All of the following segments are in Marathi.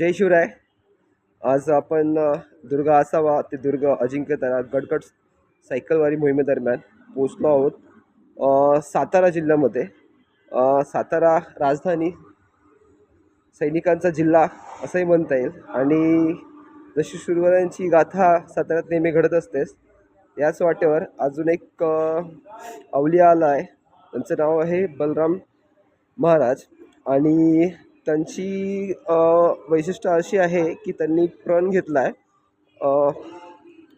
जय शिवराय. आज आपण दुर्गा असावा ते दुर्ग अजिंक्यतारा गडगड सायकलवारी मोहिमेदरम्यान पोचलो आहोत. सातारा जिल्ह्यामध्ये. सातारा राजधानी सैनिकांचा जिल्हा असंही म्हणता येईल. आणि जशी सुरवरांची गाथा साताऱ्यात नेहमी घडत असतेच याच वाटेवर अजून एक अवलिया आला आहे. त्यांचं नाव आहे बलराम महाराज. आणि त्यांची वैशिष्ट्य अशी आहे की त्यांनी प्रण घेतला आहे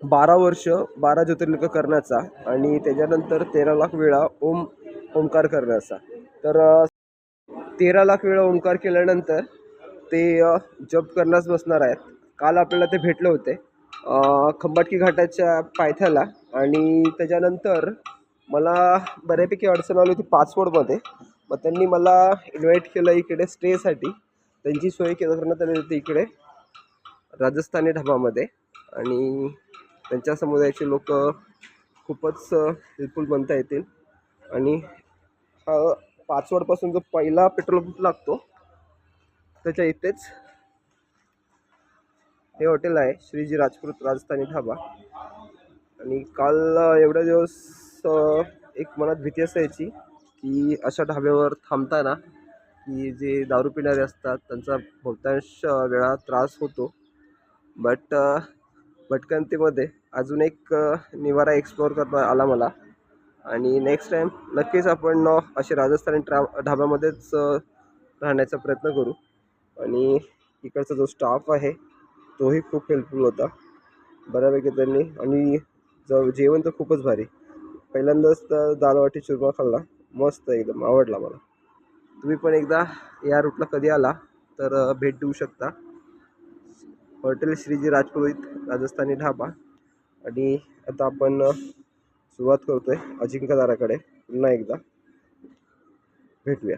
बारा वर्ष बारा ज्योतिर्लिंग करण्याचा आणि त्याच्यानंतर तेरा लाख वेळा ओम ओंकार करण्याचा. तर तेरा लाख वेळा ओंकार केल्यानंतर ते जप करण्यास बसणार आहेत. काल आपल्याला ते भेटले होते. खंबाटकी घाटाच्या पायथ्याला आणि त्याच्यानंतर मला बऱ्यापैकी अडचण आली होती पासवर्डमध्ये मग त्यांनी मला इन्व्हाइट केलं इकडे स्टेसाठी त्यांची सोय केलं करण्यात आली होती इकडे राजस्थानी ढाबामध्ये. आणि त्यांच्या समुदायाचे लोक खूपच हेल्पफुल बनता येतील. आणि हा पाचवडपासून जो पहिला पेट्रोल पंप लागतो त्याच्या इथेच हे हॉटेल आहे श्रीजी राजपूत राजस्थानी ढाबा. आणि काल अ, एवढे दिवस एक मनात भीती असायची की अशा ढाब्यावर थांबताना की जे दारू पिणारे असतात त्यांचा बहुतांश वेळा त्रास होतो. बट भटकंतीमध्ये अजून एक निवारा एक्सप्लोअर करता आला मला. आणि नेक्स्ट टाईम नक्कीच आपण असे राजस्थानी ट्रा ढाब्यामध्येच राहण्याचा प्रयत्न करू. आणि इकडचा जो स्टाफ आहे तोही खूप हेल्पफुल होता. बऱ्यापैकी त्यांनी आणि ज जेवण तर खूपच भारी. पहिल्यांदाच तर दालवाटी चुरमा खाल्ला. मस्त एकदम आवडला मला. तुम्ही पण एकदा या रूटला कधी आला तर भेट देऊ शकता. हॉटेल श्रीजी राजपुरोहित राजस्थानी ढाबा. आणि आता आपण सुरुवात सुरुवात करतोय अजिंक्यदाराकडे पुन्हा एकदा भेटूया.